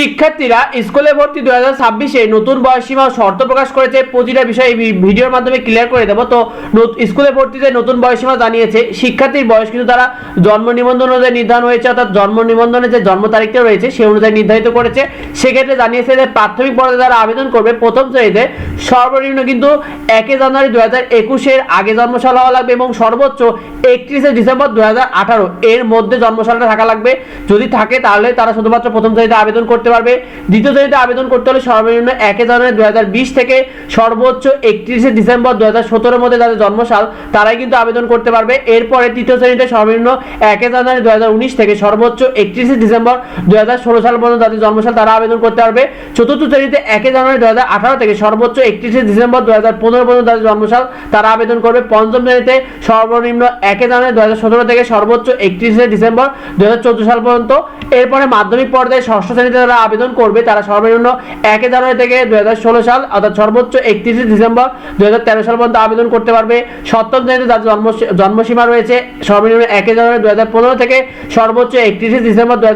শিক্ষার্থীরা স্কুলে ভর্তি দু হাজার ছাব্বিশে নতুন বয়সীমা ও শর্ত প্রকাশ করেছে। প্রতিটা বিষয়ে ভিডিওর মাধ্যমে ক্লিয়ার করে দেবো। তো স্কুলে ভর্তিতে নতুন বয়সীমা জানিয়েছে, শিক্ষার্থীর বয়স কিন্তু তারা জন্ম নিবন্ধন অনুযায়ী নির্ধারণ হয়েছে, অর্থাৎ জন্ম নিবন্ধনের যে জন্ম তারিখটা রয়েছে সেই অনুযায়ী নির্ধারিত করেছে। সেক্ষেত্রে জানিয়েছে যে প্রাথমিক পর্যায়ে যারা আবেদন করবে, প্রথম শ্রেণীতে সর্বনিম্ন কিন্তু একে জানুয়ারি দু হাজার একুশের আগে জন্মসাল হওয়া লাগবে এবং সর্বোচ্চ একত্রিশে ডিসেম্বর দু হাজার আঠারো এর মধ্যে জন্মসালটা থাকা লাগবে। যদি থাকে তাহলে তারা শুধুমাত্র প্রথম শ্রেণীতে আবেদন করতে পারবে। দ্বিতীয় শ্রেণীতে আবেদন করতে হলে সর্বনিম্ন একে জানুয়ারি দু হাজার বিশ থেকে সর্বোচ্চ একত্রিশে ডিসেম্বর দু হাজার সতেরোর মধ্যে যাদের জন্মসাল, তারাই কিন্তু আবেদন করতে পারবে। এরপরে তৃতীয় শ্রেণীতে সর্বনিম্ন একে জানুয়ারি দু হাজার উনিশ থেকে সর্বোচ্চ একত্রিশে ডিসেম্বর দু হাজার ষোলো সাল পর্যন্ত যাদের জন্মসাল, তারা আবেদন করতে পারবে। চতুর্থ শ্রেণীতে একে জানুয়ারি দু হাজার আঠারো থেকে সর্বোচ্চ একত্রিশে ডিসেম্বর দু হাজার পনেরো পর্যন্ত যাদের জন্মসাল, তারা আবেদন করবে। পঞ্চম শ্রেণীতে সর্বনিম্ন একে জানুয়ারি দু হাজার সতেরো থেকে সর্বোচ্চ একত্রিশে ডিসেম্বর দু হাজার চোদ্দ সাল পর্যন্ত। এরপরে মাধ্যমিক পর্যায়ে ষষ্ঠ শ্রেণীতে যারা আবেদন করবে তারা সর্বনিম্ন একে জানুয়ারি থেকে দু হাজার ষোলো সাল, অর্থাৎ সর্বোচ্চ একত্রিশে ডিসেম্বর দু হাজার তেরো সাল পর্যন্ত আবেদন করতে পারবে। সপ্তম শ্রেণীতে যার জন্ম জন্মসীমা রয়েছে, সর্বনিম্ন একে জানুয়ারি দু হাজার পনেরো থেকে সর্বোচ্চ একত্রিশে ডিসেম্বর দু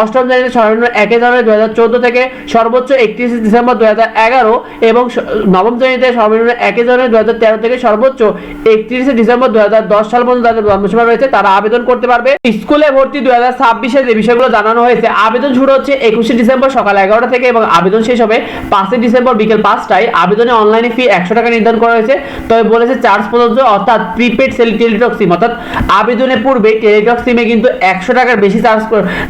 অষ্টম শ্রেণীতে সর্বনিম্ন একে জানুয়ারি দু হাজার চোদ্দ থেকে সর্বোচ্চ একত্রিশে ডিসেম্বর দু হাজার এগারো এবং নবম শ্রেণীতে সর্বনিম্ন একে জানুয়ারি দু হাজার তেরো থেকে সর্বোচ্চ একত্রিশে ডিসেম্বর দু হাজার দশ সাল পর্যন্ত যাদের জন্মসীমা রয়েছে, তারা আবেদন করতে পারবে। স্কুলে ভর্তি দু হাজার ছাব্বিশে যে বিষয়গুলো জানানো হয়েছে, আবেদন শুরু হচ্ছে একুশে ডিসেম্বর সকাল এগারোটা থেকে এবং আবেদন শেষ হবে পাঁচই ডিসেম্বর বিকেল পাঁচটায়। আবেদনে অনলাইনে ফি একশো টাকা নির্ধারণ করা হয়েছে। তবে বলেছে চার্জ প্রযোজ্য অর্থাৎ প্রিপেড সেল টেলিটক সিম অর্থাৎ আবেদনের পূর্বে টেলিটক সিমে কিন্তু একশো টাকার বেশি চার্জ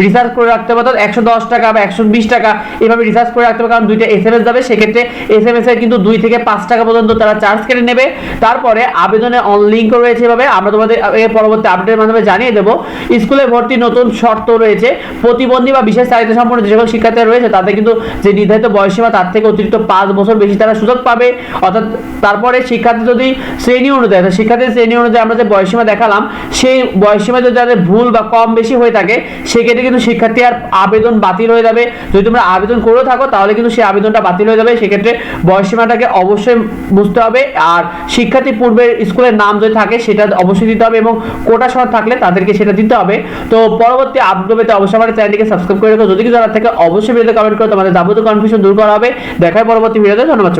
রিচার্জ করে রাখতে হবে, অর্থাৎ একশো দশ টাকা বা একশো বিশ টাকা এভাবে রিচার্জ করে রাখতে হবে, কারণ দুইটা এস এম এস যাবে। সেক্ষেত্রে এস এম এস এর কিন্তু দুই থেকে পাঁচ টাকা পর্যন্ত তারা চার্জ কেটে নেবে। তারপরে আবেদনে অন লিঙ্ক রয়েছে এভাবে। আমরা তোমাদের এর পরবর্তী আপডেটের মাধ্যমে জানিয়ে দেবো। স্কুলে ভর্তি নতুন শর্ত রয়েছে। প্রতিবন্ধী বা বিশেষ চাহিদা সম্পন্ন যে সকল শিক্ষার্থীরা রয়েছে, তাদের কিন্তু যে নির্ধারিত বয়সীমা তার থেকে অতিরিক্ত পাঁচ বছর বেশি তারা সুযোগ পাবে। অর্থাৎ তারপরে শিক্ষার্থী যদি শ্রেণি অনুযায়ী শিক্ষার্থীর শ্রেণি অনুযায়ী আমরা যে বয়সীমা দেখালাম, সেই বয়সীমা যদি তাদের ভুল বা কম বেশি হয়ে থাকে, সেক্ষেত্রে কিন্তু শিক্ষার্থী আর আবেদন বাতিল হয়ে যাবে। যদি তোমরা আবেদন করেও থাকো, তাহলে কিন্তু সেই আবেদনটা বাতিল হয়ে যাবে। সেক্ষেত্রে বয়সীমাটাকে অবশ্যই বুঝতে হবে। আর শিক্ষার্থী পূর্বের স্কুলের নাম যদি থাকে, সেটা অবশ্যই দিতে হবে এবং কোটা সহ থাকলে তাদেরকে সেটা দিতে হবে। তো পরবর্তী আপডেট অবশ্যই আমার চ্যানেলটিকে সাবস্ক্রাইব করে রেখো। যদি কিছু জানার থাকে অবশ্যই ভিডিওতে কমেন্ট করে তোমাদের যাবতীয় কনফিউশন দূর করা হবে। দেখায় পরবর্তী ভিডিওতে ধন্যবাদ